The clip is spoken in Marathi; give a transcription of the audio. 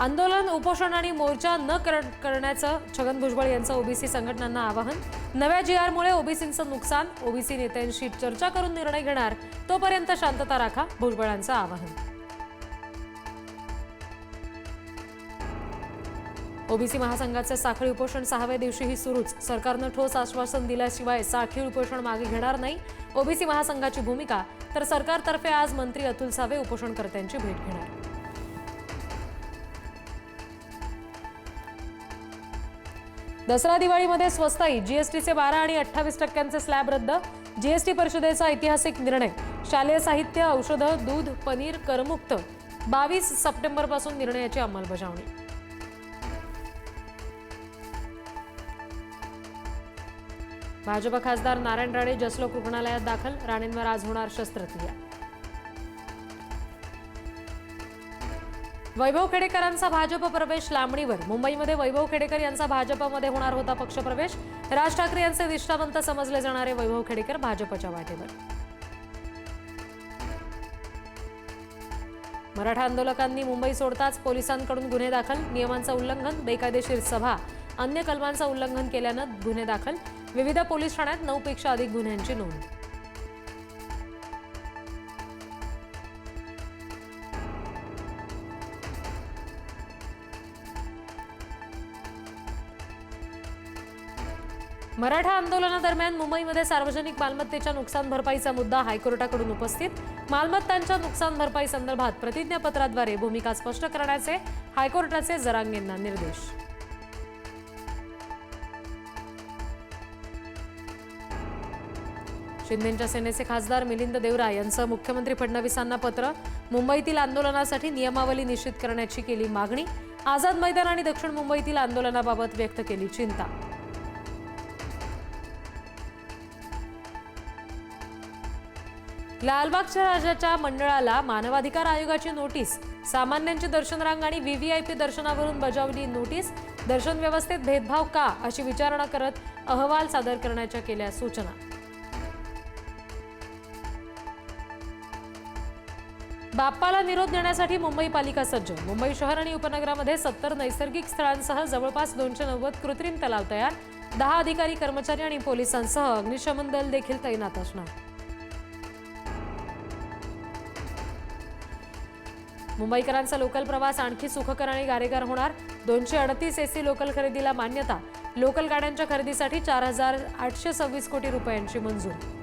आंदोलन उपोषण आणि मोर्चा न कर- करण्याचं छगन भुजबळ यांचं ओबीसी संघटनांना आवाहन. नव्या जी आरमुळे ओबीसींचं नुकसान ओबीसी नेत्यांशी चर्चा करून निर्णय घेणार तोपर्यंत शांतता राखा भुजबळांचं आवाहन. ओबीसी महासंघाचे साखळी उपोषण सहाव्या दिवशीही सुरूच. सरकारनं ठोस आश्वासन दिल्याशिवाय साखळी उपोषण मागे घेणार नाही. ओबीसी महासंघाची भूमिका तर सरकारतर्फे आज मंत्री अतुल सावे उपोषणकर्त्यांची भेट घेणार. दसरा दिवाळीमध्ये स्वस्ताई जीएसटीचे बारा आणि अठ्ठावीस टक्क्यांचे स्लॅब रद्द जीएसटी परिषदेचा ऐतिहासिक निर्णय. शालेय साहित्य औषधं दूध पनीर करमुक्त. बावीस सप्टेंबरपासून निर्णयाची अंमलबजावणी. भाजप खासदार नारायण राणे जसलोक रुग्णालयात दाखल राणेंवर आज होणार शस्त्रक्रिया. वैभव खेडेकरांचा भाजप प्रवेश लांबणीवर. मुंबईमध्ये वैभव खेडेकर यांचा भाजपमध्ये होणार होता पक्षप्रवेश. राज ठाकरे यांचे निष्ठावंत समजले जाणारे वैभव खेडेकर भाजपच्या वाटेवर. मराठा आंदोलकांनी मुंबई सोडताच पोलिसांकडून गुन्हे दाखल. नियमांचं उल्लंघन बेकायदेशीर सभा अन्य कलमांचं उल्लंघन केल्यानं गुन्हे दाखल. विविध पोलीस ठाण्यात नऊपेक्षा अधिक गुन्ह्यांची नोंद. मराठा आंदोलनादरम्यान मुंबईमध्ये सार्वजनिक मालमत्तेच्या नुकसान भरपाईचा मुद्दा हायकोर्टाकडून उपस्थित. मालमत्तांच्या नुकसान भरपाई संदर्भात प्रतिज्ञापत्राद्वारे भूमिका स्पष्ट करण्याचे हायकोर्टाचे जरांगेंना निर्देश. शिंदेच्या सेनेचे खासदार मिलिंद देवरा यांचं मुख्यमंत्री फडणवीसांना पत्र मुंबईतील आंदोलनासाठी नियमावली निश्चित करण्याची केली मागणी आझाद मैदान आणि दक्षिण मुंबईतील आंदोलनाबाबत व्यक्त केली चिंता. लालबागच्या राजाच्या मंडळाला मानवाधिकार आयोगाची नोटीस सामान्यांची दर्शन रांग आणि व्हीव्हीआयपी दर्शनावरून बजावली नोटीस दर्शन व्यवस्थेत भेदभाव का अशी विचारणा करत अहवाल सादर करण्याच्या केल्या सूचना. बाप्पाला निरोप देण्यासाठी मुंबई पालिका सज्ज. मुंबई शहर आणि उपनगरामध्ये सत्तर नैसर्गिक स्थळांसह जवळपास दोनशे नव्वद कृत्रिम तलाव तयार. दहा अधिकारी कर्मचारी आणि पोलिसांसह अग्निशमन दल देखील तैनात असणार. मुंबईकरांचा लोकल प्रवास आणखी सुखकर आणि गारेगार होणार. दोनशे अडतीस एसी लोकल खरेदीला मान्यता. लोकल गाड्यांच्या खरेदीसाठी चार हजार आठशे सव्वीस कोटी रुपयांची मंजूरी.